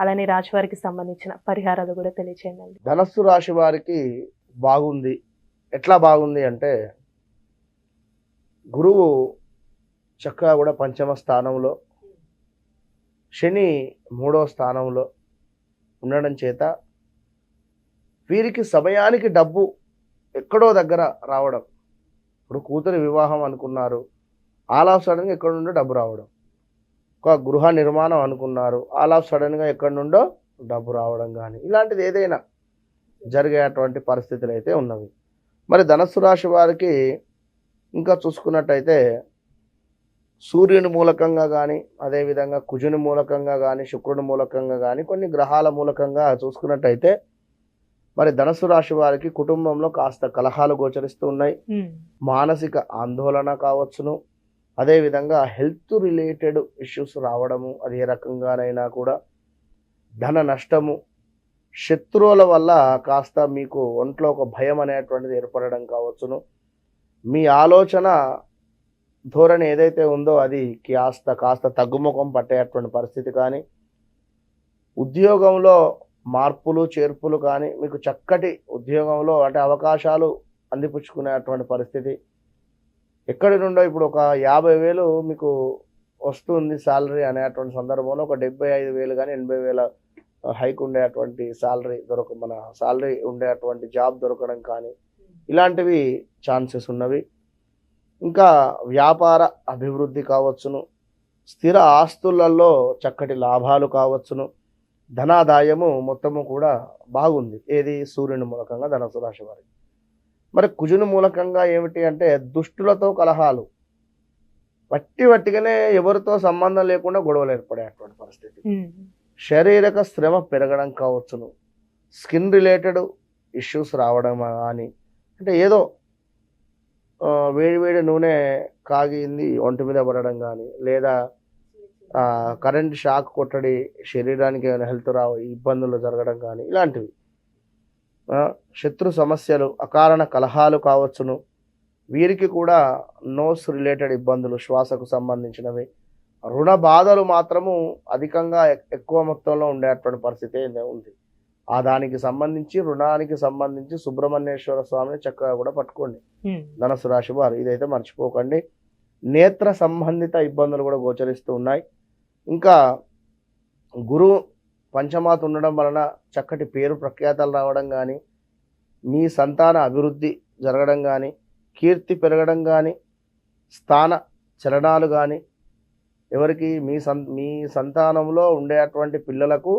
అలానే రాశి వారికి సంబంధించిన పరిహారాలు కూడా తెలియచేయండి. ధనస్సు రాశి వారికి బాగుంది. ఎట్లా బాగుంది అంటే గురువు చక్కగా కూడా పంచమ స్థానంలో శని మూడవ స్థానంలో ఉండడం చేత వీరికి సమయానికి డబ్బు ఎక్కడో దగ్గర రావడం. ఇప్పుడు కూతురి వివాహం అనుకున్నారు. ఆల్ ఆఫ్ సడన్గా ఎక్కడి నుండో డబ్బు రావడం. ఒక గృహ నిర్మాణం అనుకున్నారు. ఆల్ ఆఫ్ సడన్గా ఎక్కడి నుండో డబ్బు రావడం కానీ ఇలాంటిది ఏదైనా జరిగేటువంటి పరిస్థితులు అయితే ఉన్నవి. మరి ధనస్సు రాశి వారికి ఇంకా చూసుకున్నట్టయితే సూర్యుని మూలకంగా కానీ అదేవిధంగా కుజుని మూలకంగా కానీ శుక్రుని మూలకంగా కానీ కొన్ని గ్రహాల మూలకంగా చూసుకున్నట్టయితే మరి ధనస్సు రాశి వారికి కుటుంబంలో కాస్త కలహాలు గోచరిస్తూ ఉన్నాయి. మానసిక ఆందోళన కావచ్చును. అదేవిధంగా హెల్త్ రిలేటెడ్ ఇష్యూస్ రావడము అది ఏ రకంగానైనా కూడా ధన నష్టము శత్రువుల వల్ల కాస్త మీకు ఒంట్లో ఒక భయం అనేటువంటిది ఏర్పడడం కావచ్చును. మీ ఆలోచన ధోరణి ఏదైతే ఉందో అది కాస్త కాస్త తగ్గుముఖం పట్టేటువంటి పరిస్థితి కానీ ఉద్యోగంలో మార్పులు చేర్పులు కానీ మీకు చక్కటి ఉద్యోగంలో అంటే అవకాశాలు అందిపుచ్చుకునేటువంటి పరిస్థితి ఎక్కడి నుండో ఇప్పుడు ఒక యాభై వేలు మీకు వస్తుంది శాలరీ అనేటువంటి సందర్భంలో ఒక డెబ్బై ఐదు వేలు కానీ ఎనభై వేల హైక్ ఉండేటువంటి శాలరీ దొరక మన శాలరీ ఉండేటువంటి జాబ్ దొరకడం కానీ ఇలాంటివి ఛాన్సెస్ ఉన్నవి. ఇంకా వ్యాపార అభివృద్ధి కావచ్చును. స్థిర ఆస్తులలో చక్కటి లాభాలు కావచ్చును. ధనాదాయము మొత్తము కూడా బాగుంది. ఏది? సూర్యుని మూలకంగా ధనసు రాశి వారికి. మరి కుజుని మూలకంగా ఏమిటి అంటే దుష్టులతో కలహాలు. వట్టి వట్టిగానే ఎవరితో సంబంధం లేకుండా గొడవలు ఏర్పడేటువంటి పరిస్థితి. శారీరక శ్రమ పెరగడం కావచ్చును. స్కిన్ రిలేటెడ్ ఇష్యూస్ రావడం కానీ అంటే ఏదో వేడి వేడి నూనె కాగింది ఒంటి మీద పడడం కానీ లేదా కరెంట్ షాక్ కొట్టడి శరీరానికి ఏమైనా హెల్త్ రావ ఇబ్బందులు జరగడం కానీ ఇలాంటివి. శత్రు సమస్యలు అకారణ కలహాలు కావచ్చును. వీరికి కూడా నోస్ రిలేటెడ్ ఇబ్బందులు శ్వాసకు సంబంధించినవి. రుణ బాధలు మాత్రము అధికంగా ఎక్- ఎక్కువ మొత్తంలో ఉండేటువంటి పరిస్థితి అయితే ఉంది. ఆ దానికి సంబంధించి రుణానికి సంబంధించి సుబ్రహ్మణ్యేశ్వర స్వామిని చక్కగా కూడా పట్టుకోండి. ధనుసు రాశి వారు ఇదైతే మర్చిపోకండి. నేత్ర సంబంధిత ఇబ్బందులు కూడా గోచరిస్తూ ఉన్నాయి. ఇంకా గురువు పంచమాత ఉండడం వలన చక్కటి పేరు ప్రఖ్యాతలు రావడం కానీ మీ సంతాన అభివృద్ధి జరగడం కానీ కీర్తి పెరగడం కానీ స్థాన చలనాలు కానీ ఎవరికి మీ సం మీ సంతానంలో ఉండేటువంటి పిల్లలకు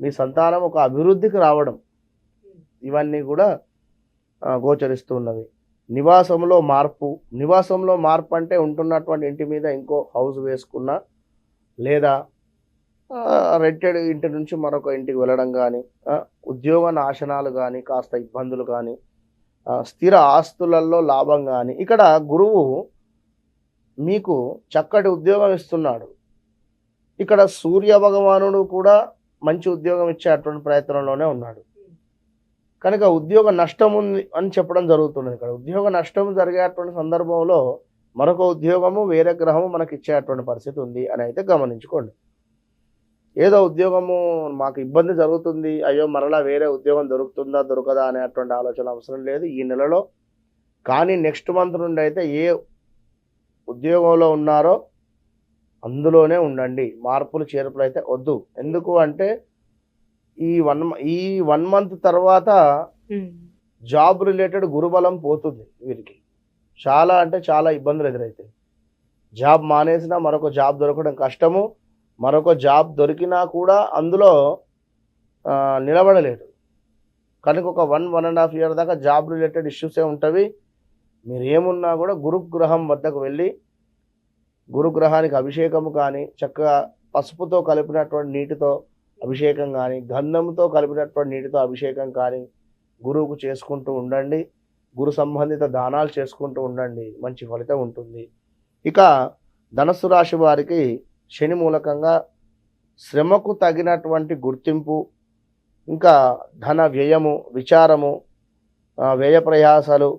మీ సంతానం ఒక అభివృద్ధికి రావడం. ఇవన్నీ కూడా గోచరిస్తున్నవి నివాసంలో మార్పు నివాసంలో మార్పు అంటే ఉంటున్నటువంటి ఇంటి మీద ఇంకో హౌస్ వేసుకున్నా లేదా రెంటెడ్ ఇంటి నుంచి మరొక ఇంటికి వెళ్ళడం కానీ ఉద్యోగ నాశనాలు కానీ కాస్త ఇబ్బందులు కానీ స్థిర ఆస్తులలో లాభం కానీ ఇక్కడ గురువు మీకు చక్కటి ఉద్యోగం ఇస్తున్నాడు. ఇక్కడ సూర్య భగవానుడు కూడా మంచి ఉద్యోగం ఇచ్చేటువంటి ప్రయత్నంలోనే ఉన్నాడు. కనుక ఉద్యోగ నష్టం ఉంది అని చెప్పడం జరుగుతున్నది ఇక్కడ. ఉద్యోగ నష్టం జరిగేటువంటి సందర్భంలో మరొక ఉద్యోగము వేరే గ్రహము మనకి ఇచ్చేటువంటి పరిస్థితి ఉంది అని అయితే గమనించుకోండి. ఏదో ఉద్యోగము మాకు ఇబ్బంది జరుగుతుంది అయ్యో మరలా వేరే ఉద్యోగం దొరుకుతుందా దొరకదా అనేటువంటి ఆలోచన అవసరం లేదు ఈ నెలలో. కానీ నెక్స్ట్ మంత్ నుండి అయితే ఏ ఉద్యోగంలో ఉన్నారో అందులోనే ఉండండి. మార్పులు చేర్పులు అయితే వద్దు. ఎందుకు అంటే ఈ వన్ ఈ వన్ మంత్ తర్వాత జాబ్ రిలేటెడ్ గురుబలం పోతుంది వీరికి. చాలా అంటే చాలా ఇబ్బందులు ఎదురవుతాయి జాబ్ మానేసినా మరొక జాబ్ దొరకడం కష్టము. మరొక జాబ్ దొరికినా కూడా అందులో నిలబడలేడు. కనుక ఒక one one and half year దాకా జాబ్ రిలేటెడ్ ఇష్యూసే ఉంటవి. మీరు ఏమున్నా కూడా గురుగ్రహం వద్దకు వెళ్ళి గురుగ్రహానికి అభిషేకము కానీ చక్కగా పసుపుతో కలిపినటువంటి నీటితో అభిషేకం కానీ గంధంతో కలిపినటువంటి నీటితో అభిషేకం కానీ గురువుకు చేసుకుంటూ ఉండండి. గురు సంబంధిత దానాలు చేసుకుంటూ ఉండండి. మంచి ఫలితం ఉంటుంది. ఇక ధనస్సు రాశి వారికి శని మూలకంగా శ్రమకు తగినటువంటి గుర్తింపు ఇంకా ధన వ్యయము విచారము వ్యయ ప్రయాసాలు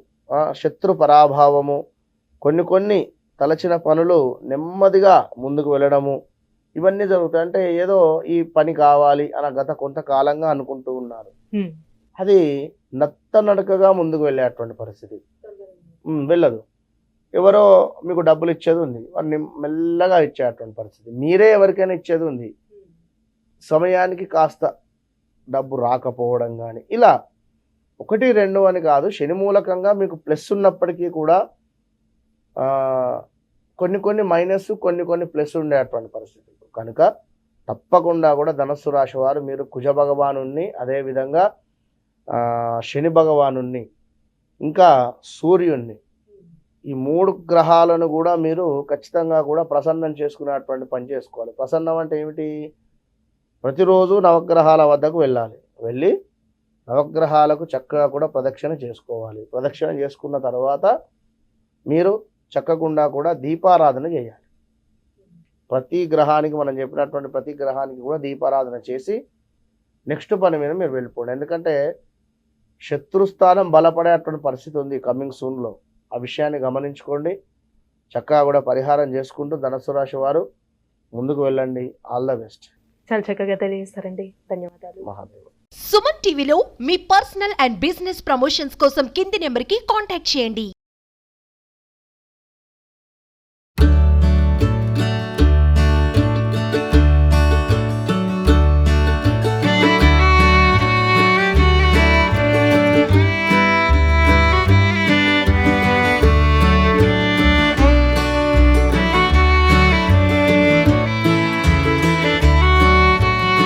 శత్రు పరాభావము కొన్ని కొన్ని తలచిన పనులు నెమ్మదిగా ముందుకు వెళ్ళడము ఇవన్నీ జరుగుతాయి. అంటే ఏదో ఈ పని కావాలి అన్న గత కొంతకాలంగా అనుకుంటూ ఉన్నారు. అది నత్త నడకగా ముందుకు వెళ్ళేటువంటి పరిస్థితి. వెళ్ళదు. ఎవరో మీకు డబ్బులు ఇచ్చేది ఉంది. వాడిని మెల్లగా ఇచ్చేటువంటి పరిస్థితి. మీరే ఎవరికైనా ఇచ్చేది ఉంది. సమయానికి కాస్త డబ్బు రాకపోవడం కానీ ఇలా ఒకటి రెండు అని కాదు శని మూలకంగా మీకు ప్లస్ ఉన్నప్పటికీ కూడా కొన్ని కొన్ని మైనస్ కొన్ని కొన్ని ప్లస్ ఉండేటువంటి పరిస్థితి. కనుక తప్పకుండా కూడా ధనస్సు రాశి వారు మీరు కుజ భగవానుణ్ణి అదేవిధంగా శని భగవానుణ్ణి ఇంకా సూర్యుణ్ణి ఈ మూడు గ్రహాలను కూడా మీరు ఖచ్చితంగా కూడా ప్రసన్నం చేసుకునేటువంటి పని చేసుకోవాలి. ప్రసన్నం అంటే ఏమిటి? ప్రతిరోజు నవగ్రహాల వద్దకు వెళ్ళాలి. వెళ్ళి నవగ్రహాలకు చక్కగా కూడా ప్రదక్షిణ చేసుకోవాలి. ప్రదక్షిణ చేసుకున్న తర్వాత మీరు చక్కకుండా కూడా దీపారాధన చేయాలి. ప్రతి గ్రహానికి మనం చెప్పినటువంటి ప్రతి గ్రహానికి కూడా దీపారాధన చేసి నెక్స్ట్ పని మీద మీరు వెళ్ళిపోండి. ఎందుకంటే శత్రుస్థానం బలపడేటువంటి పరిస్థితి ఉంది కమింగ్ సూన్లో. ఆ విషయాన్ని గమనించుకోండి. చక్కగా కూడా పరిహారం చేసుకుంటూ ధనస్సు రాశి వారు ముందుకు వెళ్ళండి. All the best. చాలా చక్కగా తెలియజేస్తారండి ధన్యవాదాలు. మహాదేవ్. సుమన్ టీవీలో మీ పర్సనల్ అండ్ బిజినెస్ ప్రమోషన్స్ కోసం కింది నెంబర్కి కాంటాక్ట్ చేయండి.